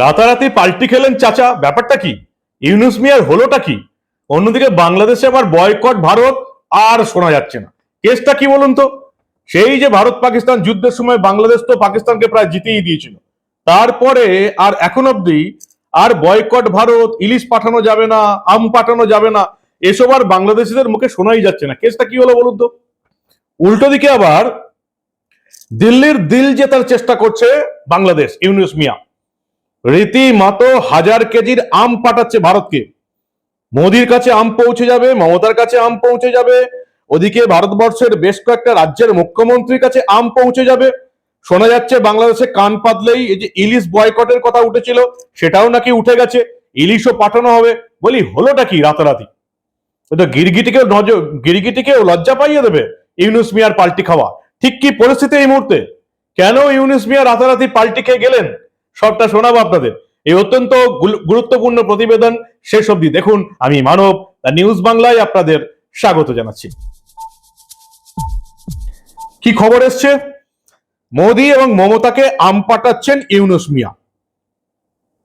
রাতারাতি পাল্টি খেলেন চাচা, ব্যাপারটা কি? ইউনুস মিয়ার হলোটা কি? অন্যদিকে বাংলাদেশে আবার বয়কট ভারত আর শোনা যাচ্ছে না। কেসটা কি বলুন তো? সেই যে ভারত পাকিস্তান যুদ্ধের সময় বাংলাদেশ তো পাকিস্তানকে প্রায় জিতেই দিয়েছিল। তারপরে আর এখন অব্দি আর বয়কট ভারত, ইলিশ পাঠানো যাবে না, আম পাঠানো যাবে না, এসব আর বাংলাদেশিদের মুখে শোনাই যাচ্ছে না। কেসটা কি হলো বলুন তো? উল্টো দিকে আবার দিল্লির দিল জেতার চেষ্টা করছে বাংলাদেশ, ইউনুস মিয়া। রীতিমতো হাজার কেজির আম পাঠাচ্ছে ভারতকে। মোদির কাছে আম পৌঁছে যাবে, মমতার কাছে আম পৌঁছে যাবে, ওদিকে ভারতবর্ষের বেশ কয়েকটা রাজ্যের মুখ্যমন্ত্রীর কাছে আম পৌঁছে যাবে। শোনা যাচ্ছে বাংলাদেশে কান পাতলেই এই যে ইলিশ বয়কটের কথা উঠেছিল, সেটাও নাকি উঠে গেছে, ইলিশও পাঠানো হবে। বলি, হলোটা কি রাতারাতি? এ তো গিরগিটিকেও নজর, গিরগিটিকেও লজ্জা পাইয়ে দেবে ইউনুস মিয়ার পাল্টি খাওয়া। ঠিক কি পরিস্থিতি এই মুহূর্তে? কেন ইউনুস মিয়া রাতারাতি পাল্টি খেয়ে গেলেন? সবটা শোনাবো আপনাদের। এই অত্যন্ত গুরুত্বপূর্ণ প্রতিবেদন শেষ অবধি দেখুন। আমি মানব নিউজ বাংলায় আপনাদের স্বাগত জানাচ্ছি। কি খবর এসছে? মোদি এবং মমতাকে আম পাঠাচ্ছেন ইউনুস মিয়া।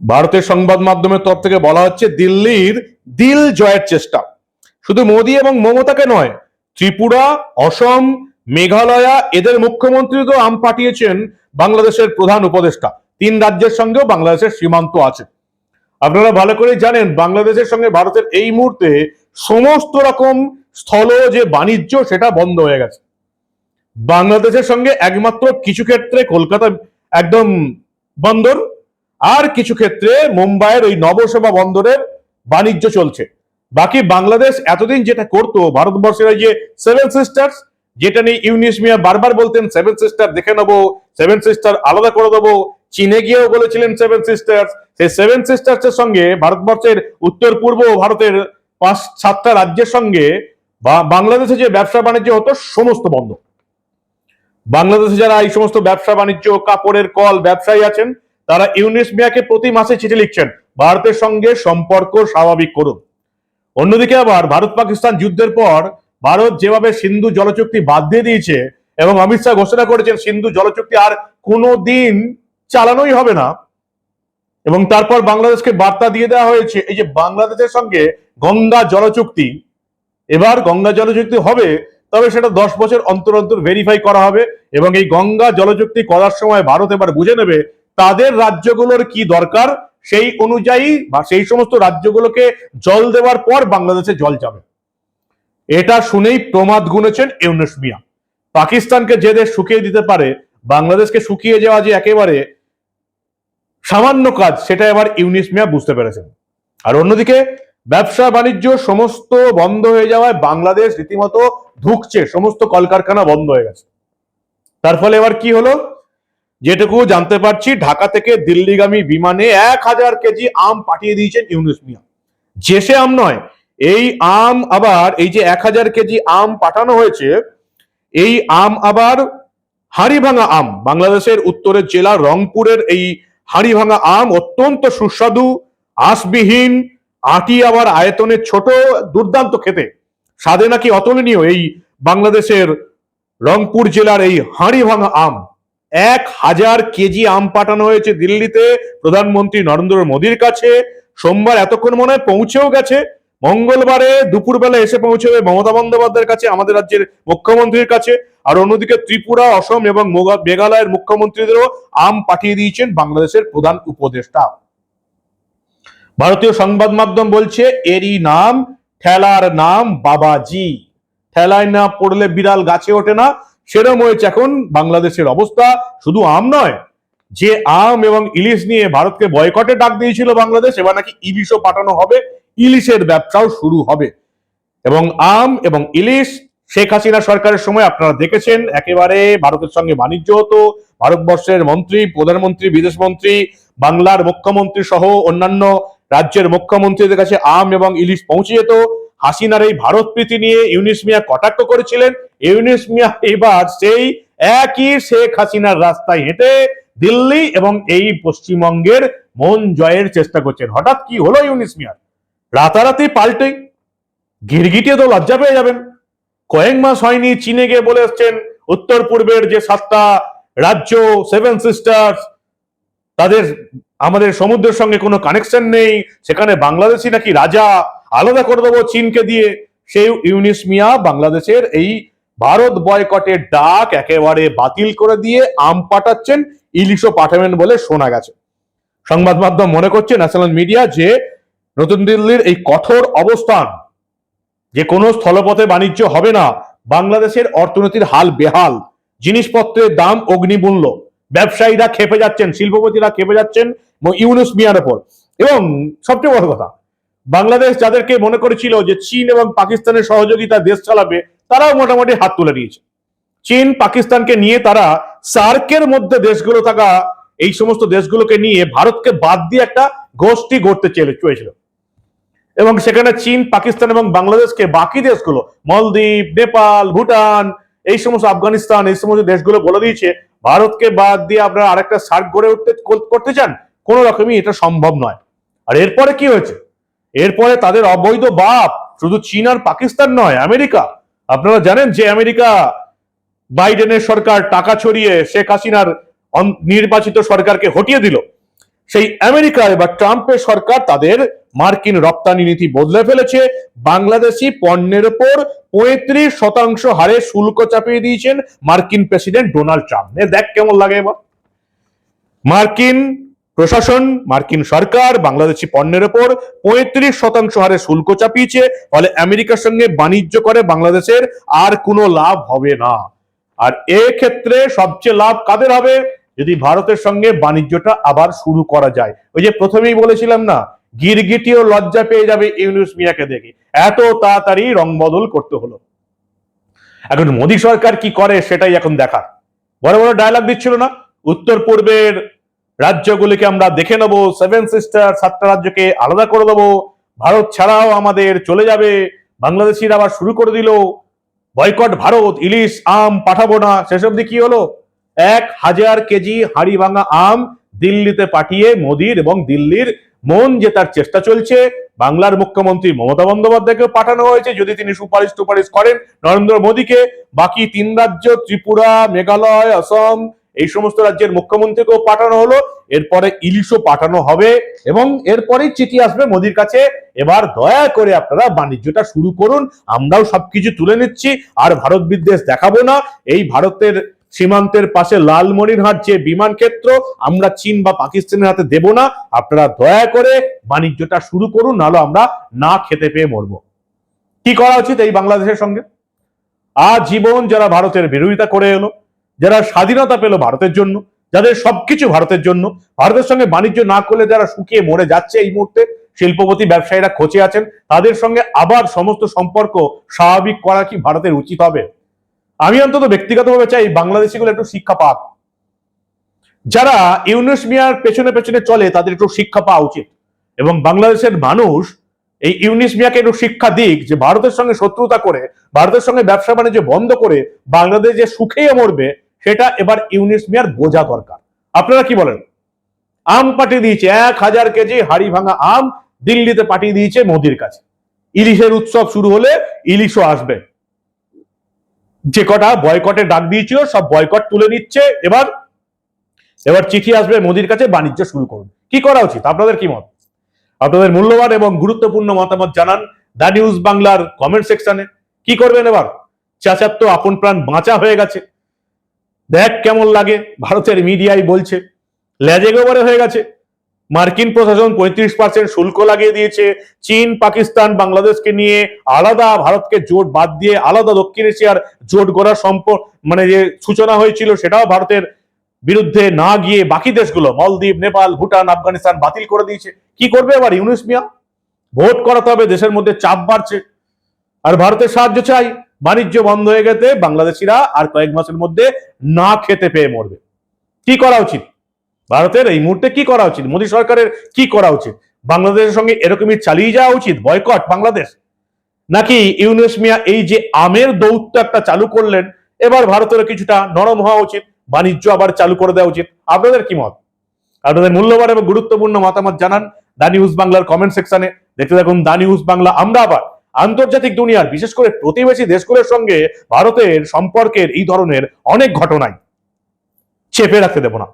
ভারতের সংবাদ মাধ্যমের তরফ থেকে বলা হচ্ছে, দিল্লির দিল জয়ের চেষ্টা। শুধু মোদী এবং মমতাকে নয়, ত্রিপুরা, অসম, মেঘালয়া, এদের মুখ্যমন্ত্রী তো আম পাঠিয়েছেন বাংলাদেশের প্রধান উপদেষ্টা। তিন রাজ্যের সঙ্গেও বাংলাদেশের সীমান্ত আছে। আপনারা ভালো করে জানেন, বাংলাদেশের সঙ্গে ভারতের এই মুহূর্তে সমস্ত রকম স্থল যে বাণিজ্য, সেটা বন্ধ হয়ে গেছে। বাংলাদেশের সঙ্গে একমাত্র কিছু ক্ষেত্রে কলকাতা একদম বন্দর, আর কিছু ক্ষেত্রে মুম্বাইয়ের ওই নবসেবা বন্দরের বাণিজ্য চলছে। বাকি বাংলাদেশ এতদিন যেটা করতো, ভারতবর্ষের যে সেভেন সিস্টার্স যেটা নিয়ে ইউনিস মিয়া বারবার বলতেন সেভেন সিস্টার দেখে নেব সেভেন সিস্টার আলাদা করে দেবো। চীনে গিয়েও বলেছিলেন সেভেন সিস্টার্স সেই সেভেন সিস্টার্স এর সঙ্গে ভারতবর্ষের উত্তর, পূর্ব ভারতের পাঁচ, সাতটা রাজ্যের সঙ্গে বাংলাদেশে যে ব্যবসা বাণিজ্য হতো, সমস্ত বন্ধ। বাংলাদেশে যারা এই সমস্ত ব্যবসা বাণিজ্য, কাপড়ের কল, ব্যবসায়ী আছেন, তারা ইউনিস মিয়াকে প্রতি মাসে চিঠি লিখছেন, ভারতের সঙ্গে সম্পর্ক স্বাভাবিক করুন। অন্যদিকে আবার ভারত পাকিস্তান যুদ্ধের পর ভারত যেভাবে সিন্ধু জলচুক্তি বাদ দিয়ে দিয়েছে এবং অমিত শাহ ঘোষণা করেছেন, সিন্ধু জলচুক্তি আর কোনো দিন চালানোই হবে না। এবং তারপর বাংলাদেশকে বার্তা দিয়ে দেওয়া হয়েছে, এই যে বাংলাদেশের সঙ্গে গঙ্গা জলচুক্তি, এবার গঙ্গা জলচুক্তি হবে, তবে সেটা দশ বছর অন্তর অন্তর ভেরিফাই করা হবে এবং এই গঙ্গা জলচুক্তি করার সময় ভারত এবার বুঝে নেবে তাদের রাজ্যগুলোর কি দরকার, সেই অনুযায়ী বা সেই সমস্ত রাজ্যগুলোকে জল দেওয়ার পর বাংলাদেশে জল যাবে। এটা শুনেই প্রমাদ গুনেছেন ইউনুস মিয়া। পাকিস্তানকে যে দেশ শুকিয়ে দিতে পারে, বাংলাদেশকে শুকিয়ে যাওয়া যে একেবারে সামান্য কাজ, সেটা এবার ইউনিস মিয়া বুঝতে পেরেছেন। আর অন্যদিকে, ব্যবসা বাণিজ্য সমস্ত বন্ধ হয়ে যাওয়ায় বাংলাদেশ রীতিমতো ধুকছে, সমস্ত কলকারখানা বন্ধ হয়ে গেছে। তার ফলে এবার কি হলো? যেটুকু জানতে পারছি, ঢাকা থেকে দিল্লিগামী বিমানে এক হাজার কেজি আম পাঠিয়ে দিয়েছেন ইউনুস মিয়া। যে সে আম নয়, এই আম আবার, এই যে এক হাজার কেজি আম পাঠানো হয়েছে এই আম আবার হাড়িভাঙা আম। বাংলাদেশের উত্তরের জেলা রংপুরের এই হাড়িভাঙা আম অত্যন্ত সুস্বাদু, আঁশবিহীন, আটি আবার আয়তনের ছোট, দুর্দান্ত খেতে। স্বাদে নাকি অতুলনীয় এই বাংলাদেশের রংপুর জেলার এই হাড়িভাঙা আম। এক হাজার কেজি আম পাঠানো হয়েছে দিল্লিতে। প্রধানমন্ত্রী নরেন্দ্র মোদীর কাছে। সোমবার এতক্ষণ মনে হয় পৌঁছেও গেছে। মঙ্গলবারে দুপুরবেলা এসে পৌঁছবে মমতা বন্দ্যোপাধ্যায়ের কাছে, আমাদের রাজ্যের মুখ্যমন্ত্রীর কাছে। আর অন্যদিকে ত্রিপুরা, অসম এবং মেঘালয়ের মুখ্যমন্ত্রীদেরও আম পাঠিয়ে দিয়েছেন বাংলাদেশের প্রধান উপদেষ্টা। ভারতীয় সংবাদ মাধ্যম বলছে, এরই নাম, ঠেলার নাম বাবাজি। ঠেলায় না পড়লে বিড়াল গাছে ওঠে না, সেরম হয়েছে এখন বাংলাদেশের অবস্থা। শুধু আম নয়, যে আম এবং ইলিশ নিয়ে ভারতকে বয়কটে ডাক দিয়েছিল বাংলাদেশ, এবার নাকি ইলিশও পাঠানো হবে। ইলিশের ব্যবসাও শুরু হবে। এবং আম এবং ইলিশ শেখ হাসিনা সরকারের সময় আপনারা দেখেছেন, একেবারে ভারতের সঙ্গে বাণিজ্য হতো, ভারতবর্ষের মন্ত্রী, প্রধানমন্ত্রী, বিদেশ মন্ত্রী, বাংলার মুখ্যমন্ত্রী সহ অন্যান্য রাজ্যের মুখ্যমন্ত্রীদের কাছে আম এবং ইলিশ পৌঁছে যেত। হাসিনার এই ভারত প্রীতি নিয়ে ইউনিস মিয়া কটাক্ষ করেছিলেন। ইউনিস মিয়া এবার সেই একই শেখ হাসিনার রাস্তায় হেঁটে দিল্লি এবং এই পশ্চিমবঙ্গের মন জয়ের চেষ্টা করছেন। হঠাৎ কি হলো ইউনিস মিয়ার? রাতারাতি পাল্টে গিরগিটিয়ে তো লজ্জা পেয়ে যাবেন। কয়েক মাস হয়নি চীনে গিয়ে বলে এসছেন, উত্তর পূর্বের যে সাতটা রাজ্য সেভেন সিস্টার্স তাদের, আমাদের সমুদ্রের সঙ্গে কোনো কানেকশন নেই, সেখানে বাংলাদেশি নাকি রাজা, আলাদা করে দেবো চীনকে দিয়ে। সেই ইউনিস মিয়া বাংলাদেশের এই ভারত বয়কটের ডাক একেবারে বাতিল করে দিয়ে আম পাঠাচ্ছেন, ইলিশও পাঠাবেন বলে শোনা গেছে। সংবাদ মাধ্যম মনে করছে ন্যাশনাল মিডিয়া যে নতুন দিল্লির এই কঠোর অবস্থান যে কোনো স্থলপথে বাণিজ্য হবে না, বাংলাদেশের অর্থনীতির হাল বেহাল। জিনিসপত্রের দাম অগ্নিমূল্য। ব্যবসায়ীরা খেপে যাচ্ছেন, শিল্পপতিরা খেপে যাচ্ছেন ইউনুস মিয়ার ওপর। এবং সবচেয়ে বড় কথা, বাংলাদেশ যাদেরকে মনে করেছিল যে চীন এবং পাকিস্তানের সহযোগিতা দেশ চালাবে, তারাও মোটামুটি হাত তুলে দিয়েছে চীন, পাকিস্তানকে নিয়ে তারা সার্কের মধ্যে দেশগুলো থাকা, এই সমস্ত দেশগুলোকে নিয়ে ভারতকে বাদ দিয়ে একটা গোষ্ঠী গড়তে চেয়ে চেয়েছিল এবং সেখানে চীন, পাকিস্তান এবং বাংলাদেশকে বাকি দেশগুলো, মলদ্বীপ, নেপাল, ভুটান, এই সমস্ত আফগানিস্তান, এই সমস্ত দেশগুলো বলে দিয়েছে, ভারতকে বাদ দিয়ে আপনারা আরেকটা সার্ক গড়ে উঠতে করতে চান, কোন রকমই এটা সম্ভব নয়। আর এরপরে কি হয়েছে? এরপরে তাদের অবৈধ বাপ, শুধু চীন আর পাকিস্তান নয়, আমেরিকা। আপনারা জানেন যে আমেরিকা, বাইডেনের সরকার টাকা ছড়িয়ে শেখ হাসিনার নির্বাচিত সরকারকে হটিয়ে দিল। সেই আমেরিকা এবার ট্রাম্পের সরকার তাদের মার্কিন রপ্তানি নীতি বদলে ফেলেছে। বাংলাদেশি পণ্যের উপর পঁয়ত্রিশ শতাংশ হারে শুল্ক চাপিয়ে দিয়েছেন মার্কিন প্রেসিডেন্ট ডোনাল্ড ট্রাম্প। দেখ কেমন লাগে এবার। মার্কিন প্রশাসন, মার্কিন সরকার বাংলাদেশি পণ্যের উপর পঁয়ত্রিশ শতাংশ হারে শুল্ক চাপিয়েছে, ফলে আমেরিকার সঙ্গে বাণিজ্য করে বাংলাদেশের আর কোনো লাভ হবে না। আর এক্ষেত্রে সবচেয়ে লাভ কাদের হবে? যদি ভারতের সঙ্গে বাণিজ্যটা আবার শুরু করা যায়। ওই যে প্রথমেই বলেছিলাম না, গিরগিটিও লজ্জা পেয়ে যাবে ইউনুস মিয়াকে দেখে। এত তাড়াতাড়ি রং বদল করতে হলো। এখন মোদী সরকার কি করে সেটাই এখন দেখার। বড় বড় ডায়লগ দিচ্ছিল না? উত্তর পূর্বের রাজ্যগুলিকে আমরা দেখে নেব সেভেন সিস্টার সাতটা রাজ্যকে আলাদা করে দেবো। ভারত ছাড়াও আমাদের চলে যাবে। বাংলাদেশিরা আবার শুরু করে দিল। বয়কট ভারত, ইলিশ, আম পাঠাবো না। শেষ অব্দি কি হলো? এক হাজার কেজি হাড়ি ভাঙা আম দিল্লিতে পাঠিয়ে মোদির এবং দিল্লির মন জেতার চেষ্টা চলছে। বাংলার মুখ্যমন্ত্রী মমতা বন্দ্যোপাধ্যায়কে পাঠানো হয়েছে। যদি তিনি সুপারিশ টুপারিশ করেন, নরেন্দ্র মোদীকে। বাকি তিন রাজ্য, ত্রিপুরা, মেঘালয়, অসম, এই সমস্ত রাজ্যের মুখ্যমন্ত্রীকেও পাঠানো হলো। এরপরে ইলিশও পাঠানো হবে এবং এরপরেই চিঠি আসবে মোদির কাছে। এবার দয়া করে আপনারা বাণিজ্যটা শুরু করুন। আমরাও সবকিছু তুলে নিচ্ছি। আর ভারত বিদ্বেষ দেখাবো না। এই ভারতের সীমান্তের পাশে লালমনিরহাট যে বিমান ক্ষেত্র, আমরা চীন বা পাকিস্তানের হাতে দেব না। আপনারা দয়া করে বাণিজ্যটা শুরু করুন, নাহলে আমরা না খেতে পেয়ে মরবো। কি করা উচিত এই বাংলাদেশের সঙ্গে? আজীবন যারা ভারতের বিরোধিতা করে এলো, যারা স্বাধীনতা পেল ভারতের জন্য, যাদের সবকিছু ভারতের জন্য, ভারতের সঙ্গে বাণিজ্য না করলে যারা শুকিয়ে মরে যাচ্ছে এই মুহূর্তে, শিল্পপতি ব্যবসায়ীরা খোঁচে আছেন, তাদের সঙ্গে আবার সমস্ত সম্পর্ক স্বাভাবিক করা কি ভারতের উচিত হবে? আমি অন্তত ব্যক্তিগতভাবে চাই বাংলাদেশিগুলো একটু শিক্ষা পাক। যারা ইউনুস মিয়ার পেছনে পেছনে চলে, তাদের একটু শিক্ষা পাওয়া উচিত। এবং বাংলাদেশের মানুষ এই ইউনিস মিয়াকে একটু শিক্ষা দিক, যে ভারতের সঙ্গে শত্রুতা করে, ভারতের সঙ্গে ব্যবসা বাণিজ্য বন্ধ করে, বাংলাদেশ যে সুখেই মরবে, সেটা এবার ইউনিস মিয়ার বোঝা দরকার। আপনারা কি বলেন? আম পাঠিয়ে দিয়েছে, এক হাজার কেজি হাড়ি ভাঙা আম দিল্লিতে পাঠিয়ে দিয়েছে মোদির কাছে। ইলিশের উৎসব শুরু হলে ইলিশও আসবে। যে কটা বয়কটে ডাক দিয়েছিল, সব বয়কট তুলে নিচ্ছে। এবার এবার চিঠি আসবে মোদির কাছে, বাণিজ্য শুরু করুন। কি করা উচিত? আপনাদের কি মত? আপনাদের মূল্যবান এবং গুরুত্বপূর্ণ মতামত জানান দা নিউজ বাংলার কমেন্ট সেকশনে কি করবেন এবার? চাচার তো আপন প্রাণ বাঁচা হয়ে গেছে। দেখ কেমন লাগে, ভারতের মিডিয়াই বলছে। গোবরে হয়ে গেছে। মার্কিন প্রশাসন পঁয়ত্রিশ পার্সেন্ট শুল্ক লাগিয়ে দিয়েছে। চীন, পাকিস্তান, বাংলাদেশকে নিয়ে আলাদা ভারতকে জোট বাদ দিয়ে আলাদা দক্ষিণ এশিয়ার জোট গড়ার সম্প মানে যে সূচনা হয়েছিল সেটাও ভারতের বিরুদ্ধে না গিয়ে বাকি দেশগুলো, মলদ্বীপ, নেপাল, ভুটান, আফগানিস্তান বাতিল করে দিয়েছে। কি করবে এবার ইউনুস মিয়া? ভোট করাতে হবে, দেশের মধ্যে চাপ বাড়ছে। আর ভারতের সাহায্য চাই। বাণিজ্য বন্ধ হয়ে গেছে বাংলাদেশিরা আর কয়েক মাসের মধ্যে না খেতে পেয়ে মরবে। কি করা উচিত? ভারতের এই মুহূর্তে কি করা উচিত? মোদী সরকারের কি করা উচিত? বাংলাদেশের সঙ্গে এরকমই চালিয়ে যাওয়া উচিত? বয়কট? বাংলাদেশ? নাকি ইউনুস মিয়া এই যে আমের দৌত্য একটা চালু করলেন, এবার ভারতের কিছুটা নরম হওয়া উচিত, বাণিজ্য আবার চালু করে দেওয়া উচিত? আপনাদের কি মত? আপনাদের মূল্যবান এবং গুরুত্বপূর্ণ মতামত জানান দা নিউজ বাংলার কমেন্ট সেকশনে। দেখতে থাকুন দা নিউজ বাংলা। আমরা আবার আন্তর্জাতিক দুনিয়ার, বিশেষ করে প্রতিবেশী দেশগুলোর সঙ্গে ভারতের সম্পর্কের এই ধরনের অনেক ঘটনায় চেপে রাখতে দেব না।